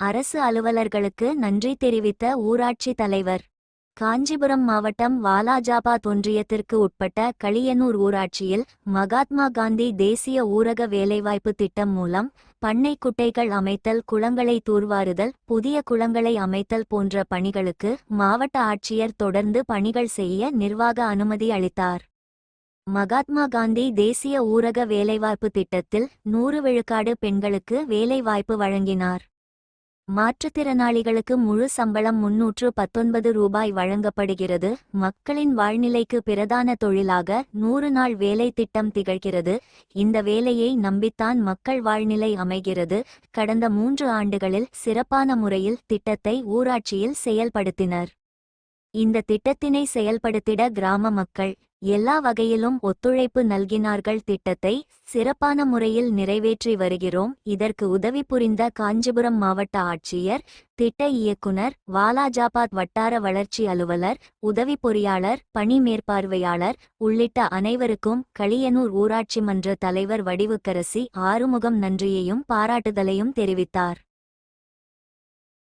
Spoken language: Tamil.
அரசு அலுவலர்களுக்கு நன்றி தெரிவித்த ஊராட்சி தலைவர். காஞ்சிபுரம் மாவட்டம் வாலாஜாபாத் ஒன்றியத்திற்கு உட்பட்ட களியனூர் ஊராட்சியில் மகாத்மா காந்தி தேசிய ஊரக வேலைவாய்ப்பு திட்டம் மூலம் பண்ணை குட்டைகள் அமைத்தல் குளங்களை தூர்வாருதல் புதிய குளங்களை அமைத்தல் போன்ற பணிகளுக்கு மாவட்ட ஆட்சியர் தொடர்ந்து பணிகள் செய்ய நிர்வாக அனுமதி அளித்தார். மகாத்மா காந்தி தேசிய ஊரக வேலைவாய்ப்பு திட்டத்தில் நூறு விழுக்காடு பெண்களுக்கு வேலைவாய்ப்பு வழங்கினார். மாற்றுத்திறனாளிகளுக்கு முழு சம்பளம் முன்னூற்று பத்தொன்பது ரூபாய் வழங்கப்படுகிறது. மக்களின் வாழ்நிலைக்கு பிரதான தொழிலாக நூறு நாள் வேலை திட்டம் திகழ்கிறது. இந்த வேலையை நம்பித்தான் மக்கள் வாழ்நிலை அமைகிறது. கடந்த மூன்று ஆண்டுகளில் சிறப்பான முறையில் திட்டத்தை ஊராட்சியில் செயல்படுத்தினர். இந்த திட்டத்தினை செயல்படுத்திட கிராம மக்கள் எல்லா வகையிலும் ஒத்துழைப்பு நல்கினார்கள் திட்டத்தை சிறப்பான முறையில் நிறைவேற்றி வருகிறோம். இதற்கு உதவி புரிந்த காஞ்சிபுரம் மாவட்ட ஆட்சியர் திட்ட இயக்குனர் வாலாஜாபாத் வட்டார வளர்ச்சி அலுவலர் உதவி பொறியாளர் பணி மேற்பார்வையாளர் உள்ளிட்ட அனைவருக்கும் களியனூர் ஊராட்சி மன்ற தலைவர் வடிவுக்கரசி ஆறுமுகம் நன்றியையும் பாராட்டுதலையும் தெரிவித்தார்.